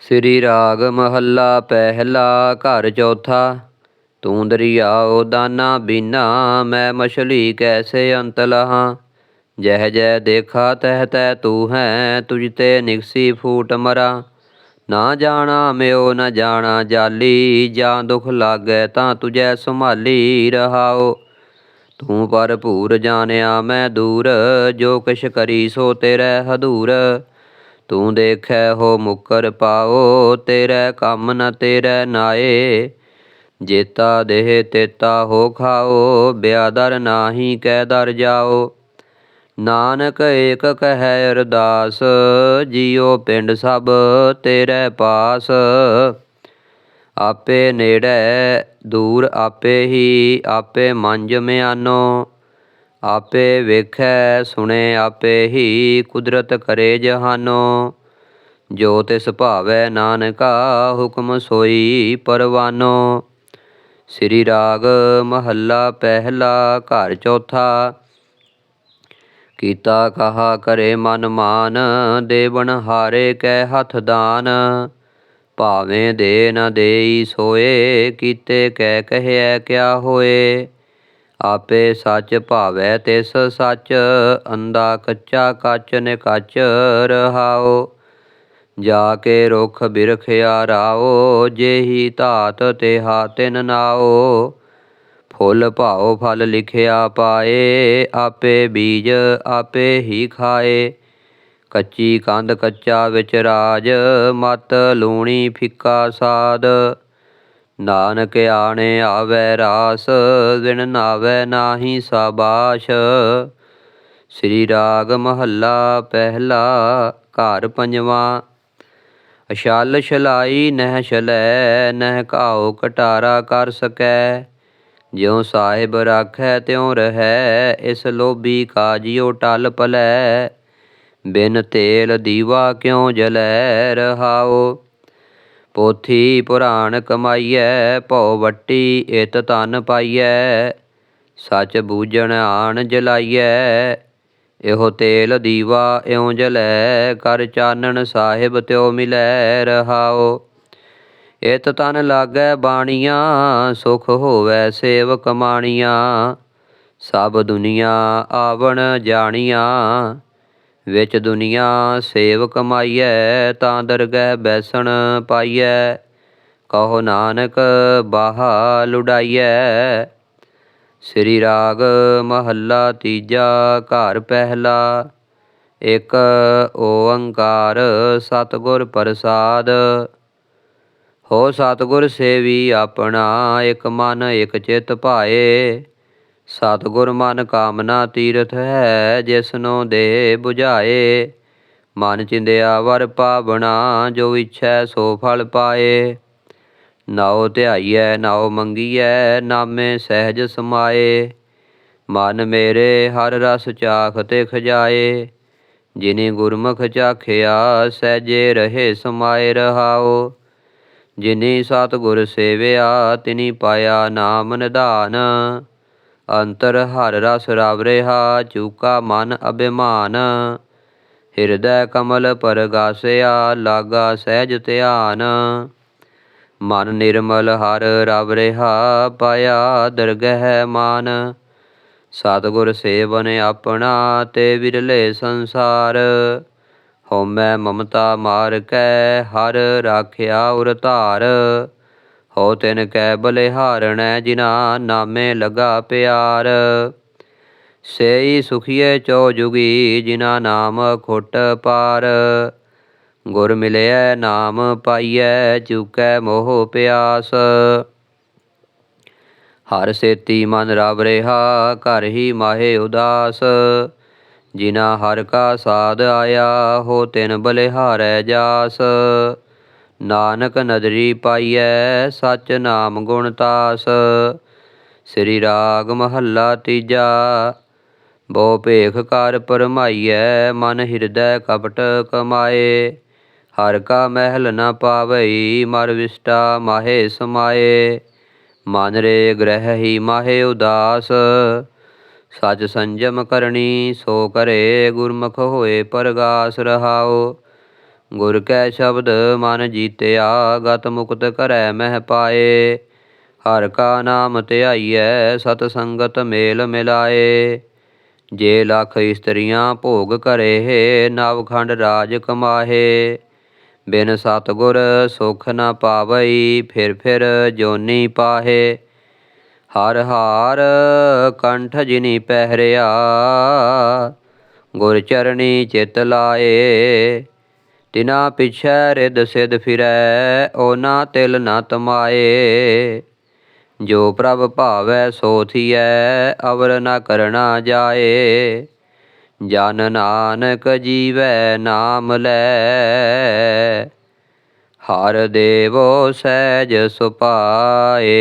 ਸ੍ਰੀ ਰਾਗ ਮਹੱਲਾ ਪਹਿਲਾ, ਘਰ ਚੌਥਾ। ਤੂੰ ਦਰਿਆਓ ਦਾਨਾ ਬੀਨਾ, ਮੈਂ ਮਛਲੀ ਕੈਸੇ ਅੰਤ ਲਹਾਂ? ਜਹ ਜੈ ਦੇਖਾ ਤਹ ਤੈ ਤੂੰ ਹੈ, ਤੁਝ ਤੇ ਨਿਕਸੀ ਫੂਟ ਮਰਾ। ਨਾ ਜਾਣਾ ਮਿਓ, ਨਾ ਜਾਣਾ ਜਾਲੀ, ਜਾਂ ਦੁਖ ਲਾਗੈ ਤਾਂ ਤੁਝੈ ਸੰਭਾਲੀ ਰਹਾਓ। ਤੂੰ ਭਰਪੂਰ ਜਾਣਿਆ ਮੈਂ ਦੂਰ, ਜੋ ਕਿਛ ਕਰੀ ਸੋ ਤੇਰੇ ਹਦੂਰ। ਤੂੰ ਦੇਖੈ ਹੋ ਮੁਕਰ ਪਾਓ, ਤੇਰੇ ਕੰਮ ਨ ਤੇਰੇ ਨਾਏ। ਜੇਤਾ ਦੇਹ ਤੇਤਾ ਹੋ ਖਾਓ, ਬਿਆਦਰ ਨਾਹੀ ਕਹਿ ਦਰ ਜਾਓ। ਨਾਨਕ ਏਕ ਕਹੈ ਅਰਦਾਸ, ਜੀਉ ਪਿੰਡ ਸਭ ਤੇਰੇ ਪਾਸ। ਆਪੇ ਨੇੜੇ, ਦੂਰ ਆਪੇ ਹੀ, ਆਪੇ ਮੰਜ ਮਿਆਨੋ। ਆਪੇ ਵੇਖੈ, ਸੁਣੇ, ਆਪੇ ਹੀ ਕੁਦਰਤ ਕਰੇ ਜਹਾਨੋ। ਜੋ ਤਿਸ ਭਾਵੈ ਨਾਨਕਾ, ਹੁਕਮ ਸੋਈ ਪਰਵਾਨੋ। ਸ੍ਰੀ ਰਾਗ ਮਹੱਲਾ ਪਹਿਲਾ, ਘਰ ਚੌਥਾ। ਕੀਤਾ ਕਹਾ ਕਰੇ ਮਨ ਮਾਨ, ਦੇਵਨ ਹਾਰੇ ਕੈ ਹੱਥ ਦਾਨ। ਭਾਵੇਂ ਦੇ ਨ ਦੇਈ ਸੋਏ, ਕੀਤੇ ਕਹਿ ਕਹਿਆ ਕਿਆ ਹੋਏ। ਆਪੇ ਸੱਚ ਭਾਵੈ ਤਿਸ ਸੱਚ ਅੰਦਾ ਕੱਚਾ ਕੱਚ ਨੇ ਕੱਚ ਰਹਾਓ। ਜਾ ਕੇ ਰੁਖ ਬਿਰਖ ਆਰਾਓ ਜੇਹੀ ਧਾਤ ਤੇਹਾ ਤਿਨ ਨਾਓ। ਫੁੱਲ ਭਾਉ ਫਲ ਲਿਖਿਆ ਪਾਏ, ਆਪੇ ਬੀਜ ਆਪੇ ਹੀ ਖਾਏ। ਕੱਚੀ ਕੰਧ ਕੱਚਾ ਵਿੱਚ ਰਾਜ, ਮਤ ਲੂਣੀ ਫਿੱਕਾ ਸਾਦ ਨਾਨਕ ਆਣੇ ਆਵੈ ਰਾਸ ਵਿਣ ਨਾਵੈ ਨਾਹੀ ਸਾਬਾਸ਼। ਸ੍ਰੀ ਰਾਗ ਮਹੱਲਾ ਪਹਿਲਾ, ਘਰ ਪੰਜਵਾਂ। ਅਸ਼ਲ ਛਲਾਈ ਨਹਿ ਛਲੈ, ਨਹਿ ਘਾਉ ਕਟਾਰਾ ਕਰ ਸਕੈ। ਜਿਉ ਸਾਹਿਬ ਰਾਖੈ ਤਿਉ ਰਹੈ, ਇਸ ਲੋਭੀ ਕਾਜਿਓ ਟਲ ਪਲੈ। ਬਿਨ ਤੇਲ ਦੀਵਾ ਕਿਉ ਜਲੈ ਰਹਾਓ ਪੋਥੀ ਪੁਰਾਣ ਕਮਾਈਐ, ਭਉ ਵੱਟੀ ਇਤ ਧਨ ਪਾਈਐ। ਸੱਚ ਬੂਝਣ ਆਣ ਜਲਾਈਐ, ਇਹੋ ਤੇਲ ਦੀਵਾ ਇਉਂ ਜਲੈ। ਕਰ ਚਾਨਣ ਸਾਹਿਬ ਤਿਉ ਮਿਲੈ ਰਹਾਓ ਇਤ ਤਨ ਲਾਗੈ ਬਾਣੀਆਂ, ਸੁਖ ਹੋਵੈ ਸੇਵ ਕਮਾਣੀਆਂ ਸਭ ਦੁਨੀਆ ਆਵਣ ਜਾਣੀਆਂ। ਵਿੱਚ ਦੁਨੀਆ ਸੇਵ ਕਮਾਈਐ ਤਾਂ ਦਰਗਹਿ ਬੈਸਣ ਪਾਈਐ। ਕਹੋ ਨਾਨਕ, ਬਾਹਾ ਲੁਡਾਈਐ। ਸ੍ਰੀ ਰਾਗ ਮਹੱਲਾ ਤੀਜਾ, ਘਰ ਪਹਿਲਾ। ਇੱਕ ਓੰਕਾਰ ਸਤਿਗੁਰ ਪ੍ਰਸਾਦ। ਹੋ ਸਤਿਗੁਰ ਸੇਵੀ ਆਪਣਾ, ਇੱਕ ਮਨ, ਇੱਕ ਚਿਤ ਭਾਏ। ਸਤਿਗੁਰ ਮਨ ਕਾਮਨਾ ਤੀਰਥ ਹੈ, ਜਿਸਨੋ ਦੇ 부ਝਾਏ ਮਨ ਚਿੰਦਿਆ ਵਰ ਪਾਵਣਾ ਜੋ ਇਛੈ ਸੋ ਫਲ ਪਾਏ। ਨਾਉ ਧਿਆਈਐ, ਨਾਉ ਮੰਗੀਐ, ਨਾਮੇ ਸਹਿਜ ਸਮਾਏ। ਮਨ ਮੇਰੇ ਹਰ ਰਸ ਚਾਖ ਤੇ ਖਜਾਏ। ਜਿਨੇ ਗੁਰਮੁਖ ਚਾਖਿਆ, ਸਹਿਜੇ ਰਹੇ ਸਮਾਏ ਰਹਾਓ ਜਿਨੇ ਸਤਿਗੁਰ ਸੇਵਿਆ, ਤਿਨੀ ਪਾਇਆ ਨਾਮ ਨਿਧਾਨ। ਅੰਤਰ ਹਰ ਰਸ ਰਵ ਰਿਹਾ ਚੂਕਾ ਮਨ ਅਭਿਮਾਨ। ਹਿਰਦੈ ਕਮਲ ਪਰਗਾਸਿਆ, ਲਾਗਾ ਸਹਿਜ ਧਿਆਨ। ਮਨ ਨਿਰਮਲ ਹਰ ਰਵ ਰਿਹਾ ਪਾਇਆ ਦਰਗਹਿ ਮਾਨ। ਸਤਿਗੁਰ ਸੇਵਨ ਆਪਣਾ ਤੇ ਵਿਰਲੇ ਸੰਸਾਰ। ਹਉਮੈ ਮਮਤਾ ਮਾਰ ਕੈ, ਹਰ ਰਾਖਿਆ ਉਰ ਧਾਰ। ਹੋ ਤਿਨ ਕੈ ਬਲਿਹਾਰਣੈ ਜਿਨਾ ਨਾਮੇ ਲਗਾ ਪਿਆਰ। ਸੇਈ ਸੁਖੀਏ ਚੋ ਜੁਗੀ ਜਿਨਾ ਨਾਮ ਖੁੱਟ ਪਾਰ। ਗੁਰ ਮਿਲਿਆ ਨਾਮ ਪਾਈਐ, ਚੁਕੈ ਮੋਹ ਪਿਆਸ। ਹਰ ਸੇਤੀ ਮਨ ਰਵ ਰਿਹਾ, ਘਰ ਹੀ ਮਾਹੇ ਉਦਾਸ। ਜਿਨਾ ਹਰ ਕਾ ਸਾਧ ਆਇਆ, ਹੋ ਤਿਨ ਬਲਿਹਾਰੈ ਜਾਸ। ਨਾਨਕ ਨਦਰੀ ਪਾਈਐ ਸਚ ਨਾਮ ਗੁਣ ਤਾਸ। ਸ੍ਰੀ ਰਾਗ ਮਹੱਲਾ ਤੀਜਾ ਬੋ ਭੇਖ ਕਰ ਪਰਮਾਈਐ ਮਨ ਹਿਰਦੈ ਕਪਟ ਕਮਾਏ। ਹਰ ਕਾ ਮਹਿਲ ਨ ਪਾਵਈ, ਮਰ ਵਿਸਟਾ ਮਾਹੇ ਸਮਾਏ। ਮਨ ਰੇ ਗ੍ਰਹਿ ਹੀ ਮਾਹੇ ਉਦਾਸ। ਸਚ ਸੰਜਮ ਕਰਨੀ, ਸੋ ਕਰੇ ਗੁਰਮੁਖ ਹੋਏ ਪਰਗਾਸ ਰਹਾਓ ਗੁਰ ਕੈ ਸ਼ਬਦ ਮਨ ਜੀਤਿਆ, ਗਤ ਮੁਕਤ ਕਰੈ ਮਹਿ ਪਾਏ। ਹਰ ਕਾ ਨਾਮ ਧਿਆਈਐ, ਸਤ ਸੰਗਤ ਮੇਲ ਮਿਲਾਏ। ਜੇ ਲੱਖ ਇਸਤਰੀਆਂ ਭੋਗ ਕਰੇ ਨਵਖੰਡ ਰਾਜ ਕਮਾਹੇ। ਬਿਨ ਸਤਗੁਰ ਸੁਖ ਨ ਪਾਵਈ, ਫਿਰ ਫਿਰ ਜੋਨੀ ਪਾਹੇ। ਹਰ ਹਾਰ ਕੰਠ ਜਿਨੀ ਪਹਿਰਿਆ, ਗੁਰ ਚਰਣੀ ਚਿਤ ਲਾਏ। ਤਿਨਾ ਪਿਛੈ ਰਿਦ ਸਿਧ ਫਿਰੈ, ਓਨਾ ਤਿਲ ਨ ਤਮਾਏ। ਜੋ ਪ੍ਰਭ ਭਾਵੈ ਸੋ ਥੀਐ, ਅਵਰ ਨ ਕਰਣਾ ਜਾਏ। ਜਨ ਨਾਨਕ ਜੀਵੈ ਨਾਮ ਲੈ। ਹਰ ਦੇਵੋ ਸਹਿਜ ਸੁਪਾਏ।